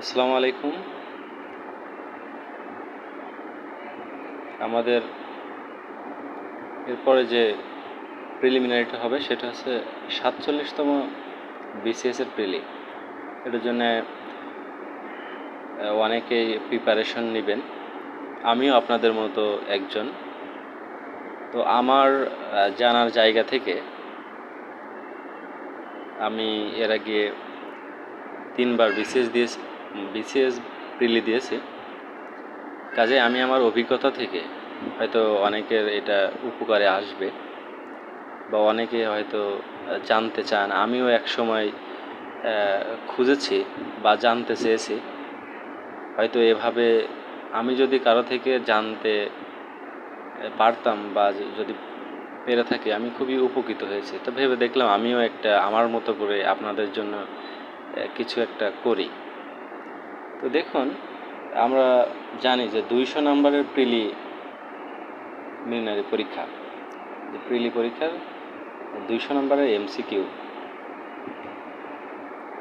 আসসালামু আলাইকুম। আমাদের এরপরে যে প্রিলিমিনারিটা হবে, সেটা হচ্ছে সাতচল্লিশতম বিসিএসের প্রিলি এটার জন্য অনেকেই প্রিপারেশন নেবেন। আমিও আপনাদের মতো একজন। তো আমার জানার জায়গা থেকে আমি এর আগে তিনবার বিসিএস দিয়েছি। বিসিএস প্রিলি দিয়েছি। কাজে আমি আমার অভিজ্ঞতা থেকে হয়তো অনেকের এটা উপকারে আসবে বা অনেকে হয়তো জানতে চান। আমিও এক সময় খুঁজেছি বা জানতে চেয়েছি। হয়তো এভাবে আমি যদি কারও থেকে জানতে পারতাম বা যদি পেরে থাকি, আমি খুবই উপকৃত হয়েছি। তো ভেবে দেখলাম আমিও একটা, আমার মতো করে আপনাদের জন্য কিছু একটা করি। তো দেখুন, আমরা জানি যে দুইশো নম্বরের প্রিলি মিলিনারি পরীক্ষা। যে প্রিলি পরীক্ষার দুইশো নম্বরের এমসিকিউ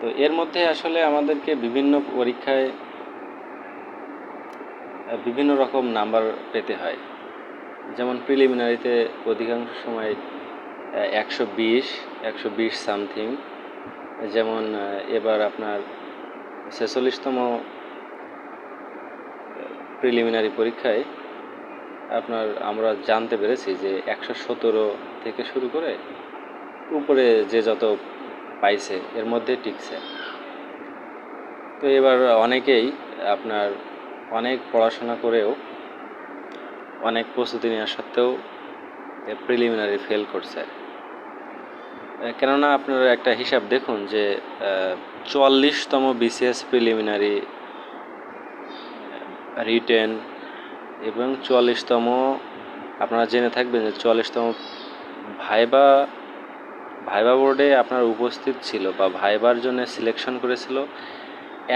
তো এর মধ্যে আসলে আমাদেরকে বিভিন্ন পরীক্ষায় বিভিন্ন রকম নাম্বার পেতে হয়। যেমন প্রিলিমিনারিতে অধিকাংশ সময় একশো বিশ একশো বিশ সামথিং। যেমন এবার আপনার ছেচল্লিশতম প্রিলিমিনারি পরীক্ষায় আপনার আমরা জানতে পেরেছি যে একশো সতেরো থেকে শুরু করে উপরে যে যত পাইছে, এর মধ্যে টিকছে। তো এবার অনেকেই আপনার অনেক পড়াশোনা করেও অনেক প্রস্তুতি নেওয়া সত্ত্বেও প্রিলিমিনারি ফেল করছে। কেননা আপনারা একটা হিসাব দেখুন যে চুয়াল্লিশতম বিসিএস প্রিলিমিনারি রিটেন এবং চুয়াল্লিশতম, আপনারা জেনে থাকবেন যে চুয়াল্লিশতম ভাইবা ভাইবা বোর্ডে আপনার উপস্থিত ছিল বা ভাইবার জন্য সিলেকশন করেছিল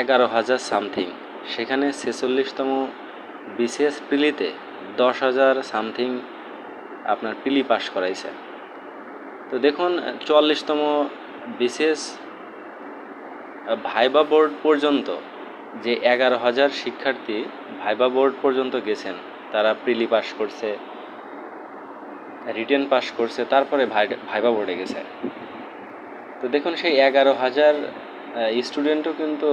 এগারো হাজার সামথিং সেখানে ছেচল্লিশতম বিসিএস পিলিতে দশ হাজার সামথিং আপনার পিলি পাস করাইছে। তো দেখুন, চুয়াল্লিশতম বিসিএস ভাইবা বোর্ড পর্যন্ত যে এগারো হাজার শিক্ষার্থী ভাইবা বোর্ড পর্যন্ত গেছেন, তারা প্রিলি পাস করছে, রিটেন পাস করছে, তারপরে ভাই, ভাইবা বোর্ডে গেছে। তো দেখুন, সেই এগারো হাজার স্টুডেন্টও কিন্তু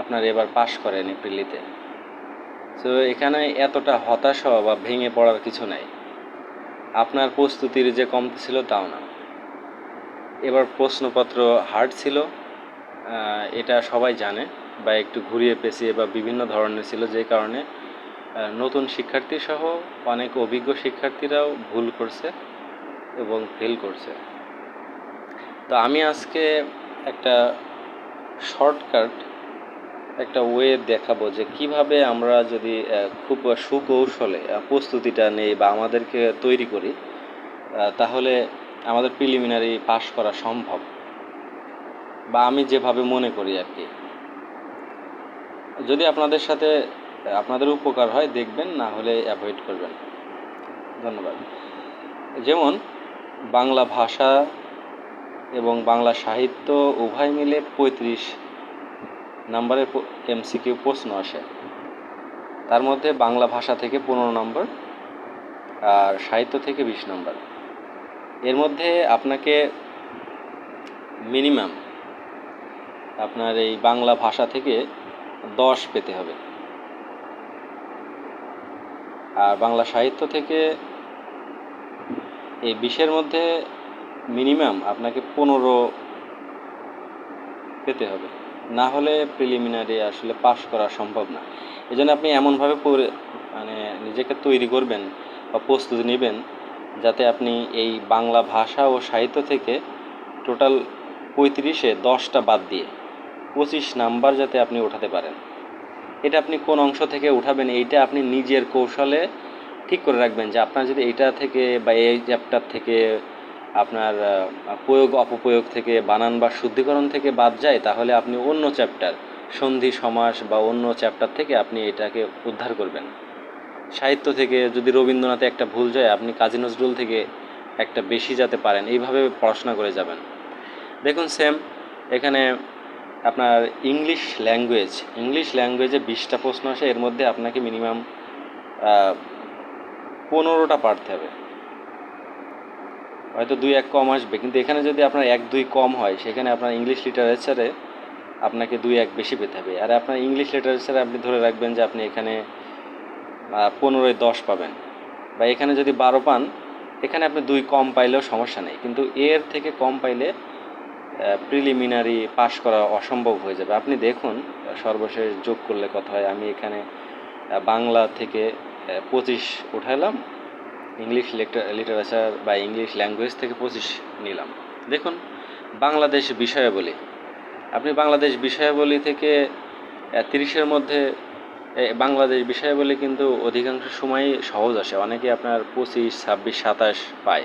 আপনার এবার পাস করেনি প্রিলিতে। তো এখানে এতটা হতাশ বা ভেঙে পড়ার কিছু নাই। আপনার প্রস্তুতির যে কমতি ছিল, তাও না। এবার প্রশ্নপত্র হার্ড ছিল। এটা সবাই জানে বা একটু ঘুরিয়ে পেঁচিয়ে বা বিভিন্ন ধরনের ছিল যে কারণে নতুন শিক্ষার্থী সহ অনেক অভিজ্ঞ শিক্ষার্থীরাও ভুল করছে এবং ফেল করছে। তো আমি আজকে একটা শর্টকাট একটা ওয়ে দেখাবো যে কীভাবে আমরা যদি খুব সুকৌশলে প্রস্তুতিটা নেই বা আমাদেরকে তৈরি করি তাহলে আমাদের প্রিলিমিনারি পাস করা সম্ভব। বা আমি যেভাবে মনে করি আর কি। যদি আপনাদের সাথে, আপনাদের উপকার হয়, দেখবেন, না হলে অ্যাভয়েড করবেন। ধন্যবাদ। যেমন, বাংলা ভাষা এবং বাংলা সাহিত্য উভয় মিলে পঁয়ত্রিশ নাম্বারের এমসিকিউ প্রশ্ন আসে। তার মধ্যে বাংলা ভাষা থেকে পনেরো নম্বর আর সাহিত্য থেকে বিশ নম্বর। এর মধ্যে আপনাকে মিনিমাম আপনার এই বাংলা ভাষা থেকে দশ পেতে হবে। আর বাংলা সাহিত্য থেকে এই বিশের মধ্যে মিনিমাম আপনাকে পনেরো পেতে হবে। না হলে প্রিলিমিনারি আসলে পাশ করা সম্ভব না। এই জন্য আপনি এমনভাবে মানে নিজেকে তৈরি করবেন বা প্রস্তুতি নেবেন যাতে আপনি এই বাংলা ভাষা ও সাহিত্য থেকে টোটাল পঁয়ত্রিশে দশটা বাদ দিয়ে পঁচিশ নাম্বার যাতে আপনি উঠাতে পারেন। এটা আপনি কোন অংশ থেকে উঠাবেন এইটা আপনি নিজের কৌশলে ঠিক করে রাখবেন যে আপনার যদি এইটা থেকে বা এই চ্যাপ্টার থেকে আপনার প্রয়োগ অপপ্রয়োগ থেকে বানান বা শুদ্ধিকরণ থেকে বাদ যায়, তাহলে আপনি অন্য চ্যাপ্টার সন্ধি সমাস বা অন্য চ্যাপ্টার থেকে আপনি এটাকে উদ্ধার করবেন। সাহিত্য থেকে যদি রবীন্দ্রনাথে একটা ভুল যায়, আপনি কাজী নজরুল থেকে একটা বেশি যাতে পারেন, এইভাবে পড়াশোনা করে যাবেন। দেখুন, সেম এখানে আপনার ইংলিশ ল্যাঙ্গুয়েজ, ইংলিশ ল্যাঙ্গুয়েজে বিশটা প্রশ্ন আসে, এর মধ্যে আপনাকে মিনিমাম পনেরোটা পারতে হবে। হয়তো দুই এক কম আসবে, কিন্তু এখানে যদি আপনার এক দুই কম হয়, সেখানে আপনার ইংলিশ লিটারেচারে আপনাকে দুই এক বেশি পেতে হবে। আর আপনার ইংলিশ লিটারেচারে আপনি ধরে রাখবেন যে আপনি এখানে পনেরোয় দশ পাবেন। বা এখানে যদি বারো পান, এখানে আপনি দুই কম পাইলেও সমস্যা নেই। কিন্তু এর থেকে কম পাইলে প্রিলিমিনারি পাস করা অসম্ভব হয়ে যাবে। আপনি দেখুন, সর্বশেষ যোগ করলে কত হয়। আমি এখানে বাংলা থেকে পঁচিশ উঠাইলাম। ইংলিশ লিটারেচার বা ইংলিশ ল্যাঙ্গুয়েজ থেকে পঁচিশ নিলাম। দেখুন, বাংলাদেশ বিষয়াবলী। আপনি বাংলাদেশ বিষয়াবলী থেকে তিরিশের মধ্যে বাংলাদেশ বিষয়াবলী কিন্তু অধিকাংশ সময়ই সহজ আসে। অনেকে আপনার পঁচিশ, ছাব্বিশ, সাতাশ পায়।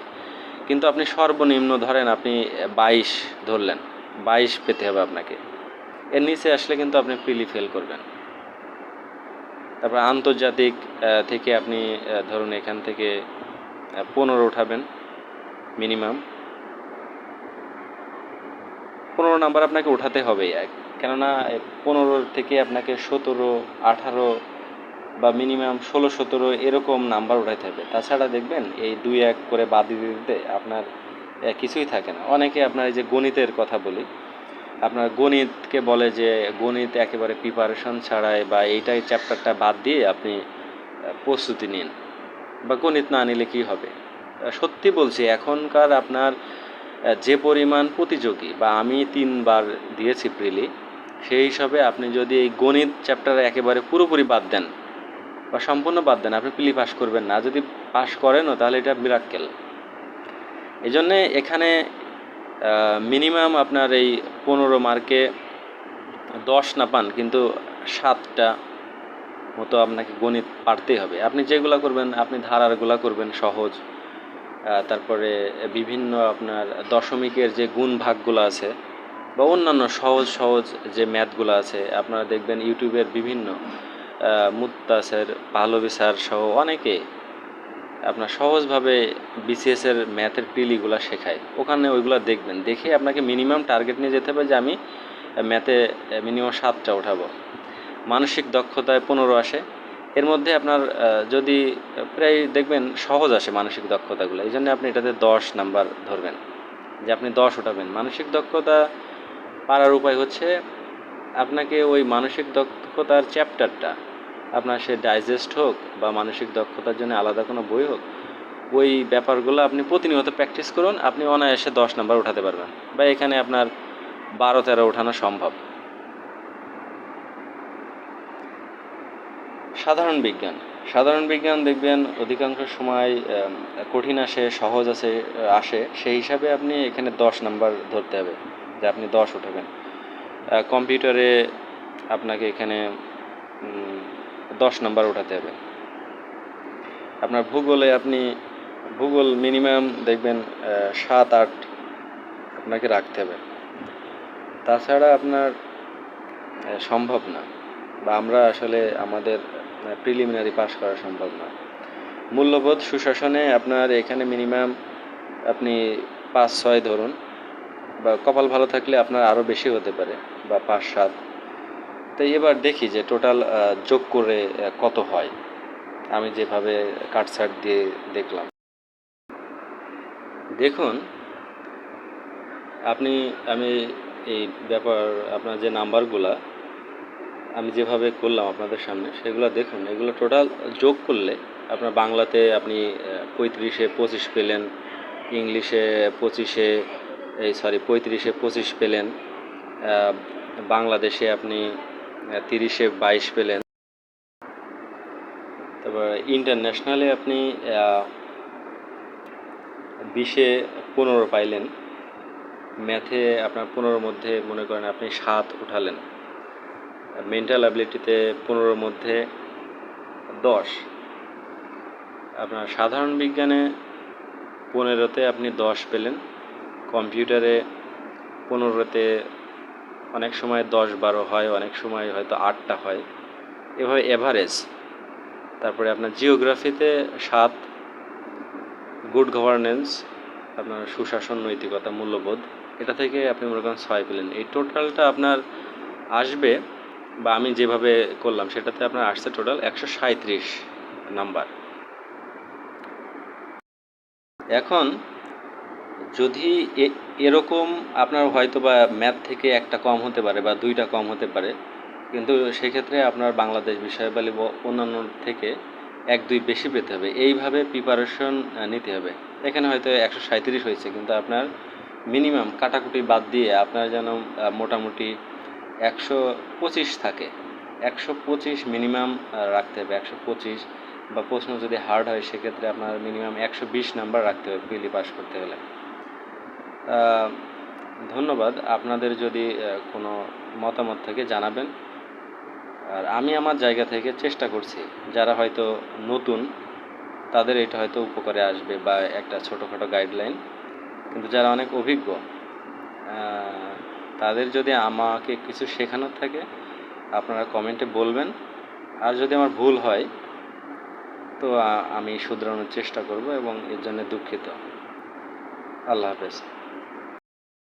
কিন্তু আপনি সর্বনিম্ন ধরেন আপনি বাইশ ধরলেন। বাইশ পেতে হবে আপনাকে। এর নিচে আসলে কিন্তু আপনি প্রিলি ফেল করবেন। তারপর আন্তর্জাতিক থেকে আপনি ধরুন এখান থেকে পনেরো উঠাবেন মিনিমাম পনেরো নাম্বার আপনাকে উঠাতে হবে কেননা পনেরো থেকে আপনাকে সতেরো, আঠারো বা মিনিমাম ষোলো, সতেরো এরকম নাম্বার উঠাইতে হবে। তাছাড়া দেখবেন, এই দুই এক করে বাদ দিতে দিতে আপনার কিছুই থাকে না। অনেকে আপনার এই যে গণিতের কথা বলি, আপনার গণিতকে বলে যে গণিত একেবারে প্রিপারেশন ছাড়াই বা এইটাই চ্যাপ্টারটা বাদ দিয়ে আপনি প্রস্তুতি নিন বা গণিত না নিলে কি হবে? সত্যি বলছি, এখনকার আপনার যে পরিমাণ প্রতিযোগী, বা আমি তিনবার দিয়েছি প্রিলি সেই হিসাবে আপনি যদি এই গণিত চ্যাপ্টারে একেবারে পুরোপুরি বাদ দেন, বা সম্পূর্ণ বাদ দেন, আপনি পিলি পাস করবেন না। যদি পাস করেনও, তাহলে এটা বিরাক্কেল এই জন্যে এখানে মিনিমাম আপনার এই পনেরো মার্কে দশ না পান, কিন্তু সাতটা মতো আপনাকে গণিত পারতেই হবে। আপনি যেগুলো করবেন, আপনি ধারারগুলা করবেন সহজ। তারপরে বিভিন্ন আপনার দশমিকের যে গুণ ভাগগুলো আছে বা অন্যান্য সহজ সহজ যে ম্যাথগুলো আছে, আপনারা দেখবেন ইউটিউবের বিভিন্ন মুত্তাসের পাহলবি স্যার সহ অনেকে আপনার সহজভাবে বিসিএসের ম্যাথের প্রিলিগুলো শেখায়। ওখানে ওইগুলো দেখবেন। দেখে আপনাকে মিনিমাম টার্গেট নিয়ে যেতে হবে যে আমি ম্যাথে মিনিমাম সাতটা উঠাবো। মানসিক দক্ষতায় পনেরো আসে। এর মধ্যে আপনার যদি প্রায় দেখবেন সহজ আসে মানসিক দক্ষতাগুলো। এই জন্য আপনি এটাতে দশ নাম্বার ধরবেন। যে আপনি দশ উঠাবেন। মানসিক দক্ষতা পারার উপায় হচ্ছে আপনাকে ওই মানসিক দক্ষতার চ্যাপ্টারটা, আপনার সে ডাইজেস্ট হোক বা মানসিক দক্ষতার জন্য আলাদা কোনো বই হোক, ওই ব্যাপারগুলো আপনি প্রতিনিয়ত প্র্যাকটিস করুন, আপনি অনায়াসে দশ নাম্বার উঠাতে পারবেন বা এখানে আপনার বারো তেরো ওঠানো সম্ভব। সাধারণ বিজ্ঞান সাধারণ বিজ্ঞান দেখবেন অধিকাংশ সময় কঠিন আসে, সহজ আসে আসে, সেই হিসাবে আপনি এখানে দশ নাম্বার ধরতে হবে। যে আপনি দশ উঠাবেন। কম্পিউটারে আপনাকে এখানে দশ নাম্বার উঠাতে হবে। আপনার ভূগোলে আপনি, ভূগোল মিনিমাম দেখবেন সাত, আট আপনাকে রাখতে হবে। তাছাড়া আপনার সম্ভব না বা আমরা আসলে আমাদের প্রিলিমিনারি পাস করা সম্ভব না। মূল্যবোধ সুশাসনে আপনার এখানে মিনিমাম আপনি পাঁচ, ছয় ধরুন। বা কপাল ভালো থাকলে আপনার আরও বেশি হতে পারে, বা পাঁচ সাত তো এবার দেখি যে টোটাল যোগ করে কত হয়। আমি যেভাবে কাটছাট দিয়ে দেখলাম। দেখুন, আপনি, আমি এই ব্যাপার, আপনার যে নাম্বারগুলা, আমি যেভাবে করলাম আপনাদের সামনে, সেগুলো দেখুন, এগুলো টোটাল যোগ করলে আপনার বাংলাতে আপনি পঁয়ত্রিশে পঁচিশ পেলেন, ইংলিশে পঁচিশে এই সরি পঁয়ত্রিশে পঁচিশ পেলেন বাংলাদেশে আপনি তিরিশে বাইশ পেলেন। তারপর ইন্টারন্যাশনালে আপনি বিশে পনেরো পাইলেন। ম্যাথে আপনার পনেরোর মধ্যে মনে করেন আপনি সাত উঠালেন। মেন্টাল অ্যাবিলিটিতে পনেরোর মধ্যে দশ। আপনার সাধারণ বিজ্ঞানে পনেরোতে আপনি দশ পেলেন। কম্পিউটারে পনেরোতে অনেক সময় দশ বারো হয়, অনেক সময় হয়তো আটটা হয়। এভাবে এভারেজ তারপরে আপনার জিওগ্রাফিতে সাত গুড গভর্নেন্স আপনার সুশাসন, নৈতিকতা, মূল্যবোধ, এটা থেকে আপনি মনে করেন ছয় পেলেন। এই টোটালটা আপনার আসবে বা আমি যেভাবে করলাম সেটাতে আপনার আসছে টোটাল একশো সাঁত্রিশ নাম্বার এখন যদি এরকম আপনার হয়তো বা ম্যাথ থেকে একটা কম হতে পারে বা দুইটা কম হতে পারে কিন্তু সেক্ষেত্রে আপনার বাংলাদেশ বিষয়বালী বা অন্যান্য থেকে এক দুই বেশি পেতে হবে। এইভাবে প্রিপারেশন নিতে হবে। এখানে হয়তো একশো সাঁত্রিশ হয়েছে কিন্তু আপনার মিনিমাম কাটাকুটি বাদ দিয়ে আপনার যেন মোটামুটি একশো পঁচিশ থাকে। একশো পঁচিশ মিনিমাম রাখতে হবে। একশো পঁচিশ বা প্রশ্ন যদি হার্ড হয় সেক্ষেত্রে আপনার মিনিমাম একশো বিশ নাম্বার রাখতে হবে পিলি পাস করতে আহ, ধন্যবাদ। আপনাদের যদি কোনো মতামত থেকে জানাবেন। আর আমি আমার জায়গা থেকে চেষ্টা করছি। যারা হয়তো নতুন, তাদের এটা হয়তো উপকারে আসবে বা একটা ছোটোখাটো গাইডলাইন কিন্তু যারা অনেক অভিজ্ঞ তাদের যদি আমাকে কিছু শেখানোর থাকে, আপনারা কমেন্টে বলবেন। আর যদি আমার ভুল হয়, তো আমি শুধরানোর চেষ্টা করব এবং এর জন্য দুঃখিত। আল্লাহ হাফেজ।